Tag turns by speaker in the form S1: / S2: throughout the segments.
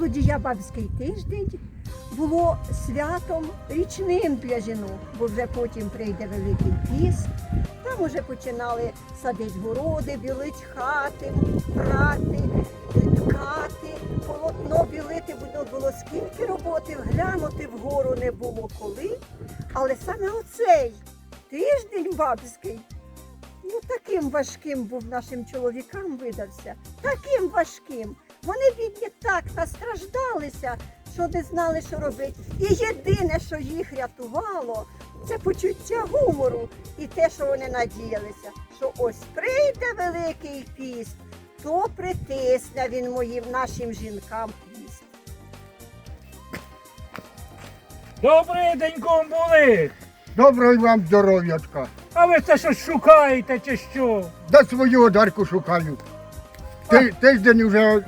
S1: Колодія Бабський тиждень було святом річним для жінок, бо вже потім прийде Великий піст. Там уже починали садити городи, білити хати, прати, ткати, полотно білити, було, було скільки роботи, глянути вгору не було коли. Але саме оцей тиждень бабський Ну, таким важким був нашим чоловікам видався. Таким важким. Вони бідні так настраждалися, що не знали, що робити. І єдине, що їх рятувало, це почуття гумору і те, що вони надіялися, що ось прийде великий піст, то притисне він моїм нашим жінкам піст.
S2: Добрий день, були.
S3: Доброго вам здоров'ячка.
S2: А ви це щось шукаєте чи що?
S3: Да свою одарку шукаю. Ти, тиждень вже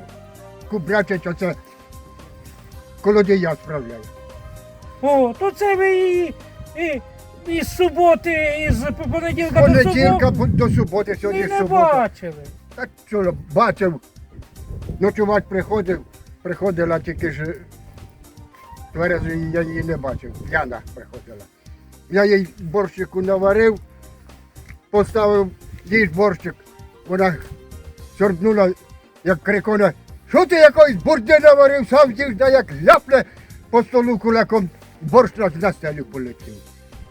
S3: купрячить оце колодія справляє.
S2: О, то це ви і, і, із суботи, із
S3: З
S2: понеділка до
S3: понеділка
S2: суботи
S3: по- до суботи,
S2: і
S3: сьогодні
S2: не
S3: субота.
S2: бачили.
S3: Так що бачив, ночувати приходив, приходила тільки ж тверезої я її не бачив. П'яна приходила. Я їй борщику наварив, поставив їй борщик. Вона сорбнула, як криконе, що ти якоїсь бурди наварив, сам їх да як ляпне по столу кулаком, борщ на- на стелю полетів.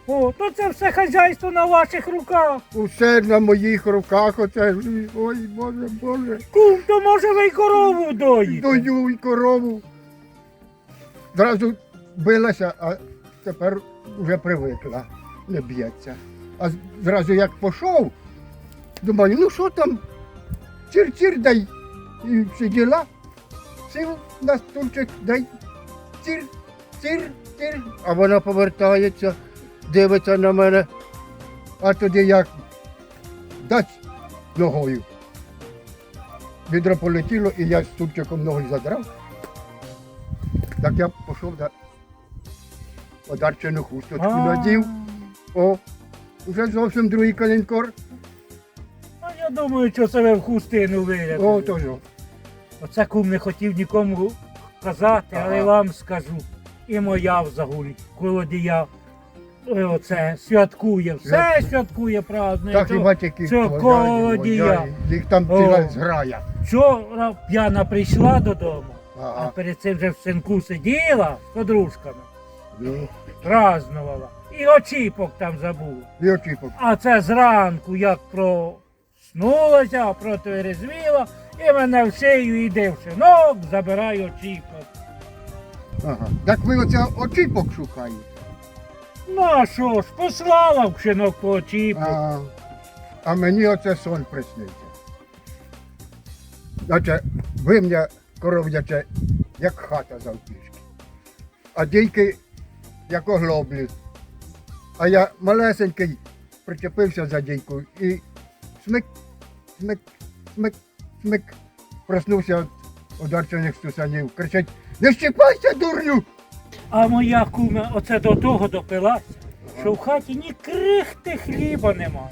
S2: О, то це все хазяйство на ваших руках.
S3: Усе на моїх руках, оце, ой, Боже, Боже.
S2: Кум, то може ви й корову доїте?
S3: Дою й корову. Зразу билася, а тепер вже привикла, не б'ється. А зразу як пішов, думаю, ну що там, цір-цір дай. І сиділа, сів на стульчик, дай цір, цір, цір. А вона повертається, дивиться на мене, а тоді як дасть ногою. Відро полетіло і я стульчиком ноги задрав. Так я пішов да подарчену хусточку надів. О, вже зовсім другий калінкор.
S2: А я думаю, що ви в хустину
S3: О,
S2: вирядили.
S3: то ж.
S2: Оце кум не хотів нікому казати, але
S3: Ага.
S2: вам скажу. І моя в загулі, колодія. е, Оце святкує, все святкує празднує.
S3: Так
S2: То
S3: хіба тільки
S2: це колодія.
S3: Їх там ціла зграя.
S2: Вчора п'яна прийшла додому, а перед цим вже в синку сиділа з подружками,
S3: Ну,
S2: празднувала. І очіпок там забула.
S3: і очіпок.
S2: А це зранку, як проснулася, протверезвіла, і мене в шию йде в шинок, забирає очіпок.
S3: Ага. Так ви оце очіпок шукаєте.
S2: Ну а що ж, послала в шинок по очіпок.
S3: А, а мені оце сон приснився. Значить, вим'я коров'яче, як хата завпішки. А дійки, як оглоблі. А я малесенький причепився за дійку і смик, смик, смик, смик. Проснувся від ударчених стусанів. Кричать, не щіпайся, дурню!
S2: А моя кума оце до того допилася, що в хаті ні крихти хліба немає.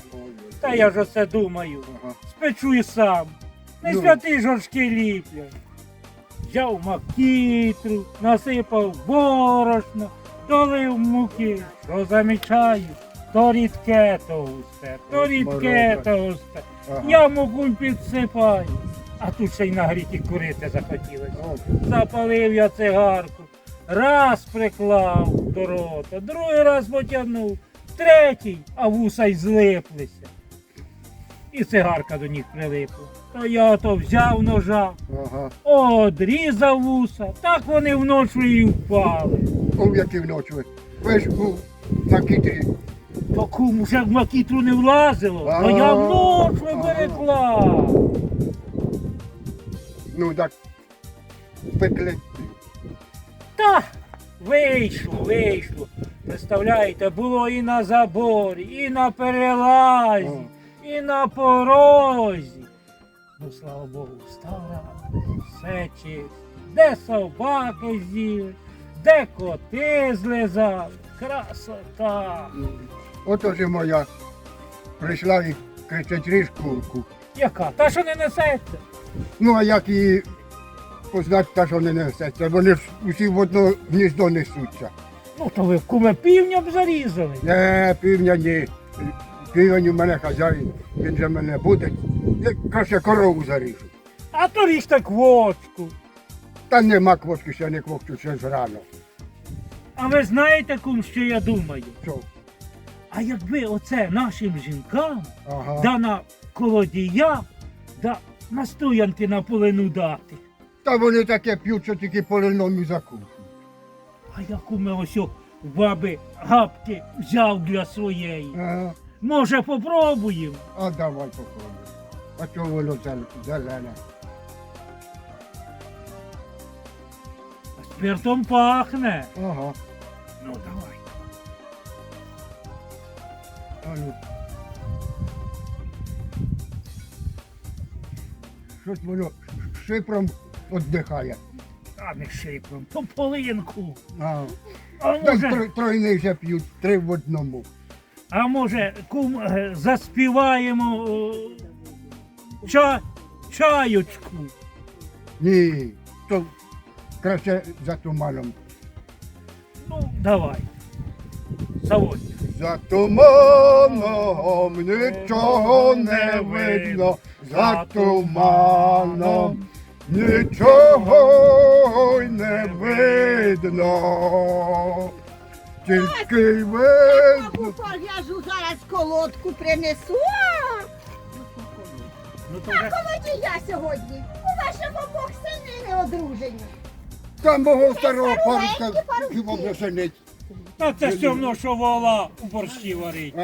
S2: Та я ж оце думаю.
S3: Ага.
S2: спечу і сам. Не
S3: Ну.
S2: святи жорсткі ліплять. Взяв макітру, насипав борошно, долив муки. Що замічаю? То рідке, то густе, то рідке, то густе.
S3: Ага.
S2: Я муку підсипаю. А тут ще й нагріті курити захотілося. Запалив я цигарку, раз приклав до рота, другий раз потягнув, третій, а вуса й злиплися. І цигарка до них прилипла. То я ото взяв ножа,
S3: Ага.
S2: одрізав вуса, так вони вночі і впали.
S3: О, які вночі. ви. Ж був на кітрі.
S2: То кум уже в макітру не влазило, а я вночі
S3: Ага.
S2: переклав.
S3: Ну так пекли.
S2: Та вийшло, вийшло. Представляєте, було і на заборі, і на перелазі, і на порозі. Ну, слава Богу, встав рано, все чисто. Де собаки з'їли, де коти злизали. Красота.
S3: Ото ж моя прийшла і кричить ріж курку.
S2: Яка? Та що не несеться?
S3: Ну а як її познати, та що не несеться. Вони ж усі в одно гніздо несуться.
S2: Ну то ви куме півня б зарізали.
S3: Не, півня ні. Півень у мене хазяїн, він же мене буде. Я краще корову заріжу.
S2: А то ріжте квочку.
S3: Та нема квочки, ще не квочу, ще ж рано.
S2: А ви знаєте, кум, що я думаю?
S3: Що?
S2: А якби оце нашим жінкам
S3: Ага.
S2: да на колодія, да на стоянки на полину дати.
S3: Та вони таке п'ють, що тільки полиному закусують.
S2: А я куме ось баби гапки взяв для своєї.
S3: Ага.
S2: Може, попробуємо?
S3: А давай попробуй. А чого воно зел- зелене?
S2: Спиртом пахне.
S3: Ага.
S2: Ну давай.
S3: А ну. Щось воно шипром віддихає.
S2: А не шипром, по полинку.
S3: А.
S2: А може,
S3: тро- тройний вже п'ють, три в одному.
S2: а може кум, е, заспіваємо е, ча, чаючку.
S3: Ні, то краще за туманом.
S2: Ну, давай. Заводь.
S3: За туманом нічого не видно, за туманом нічого не видно. Тільки видно.
S1: Бабу пов'яжу зараз колодку принесу. А,
S2: Ну, то вже...
S1: колодія сьогодні. У ваших обох сини не одружені.
S3: Там мого старого
S1: старенькі
S3: парубка
S1: парубки.
S3: хіба вже женить.
S2: Та це все одно, що вола у борщі варить.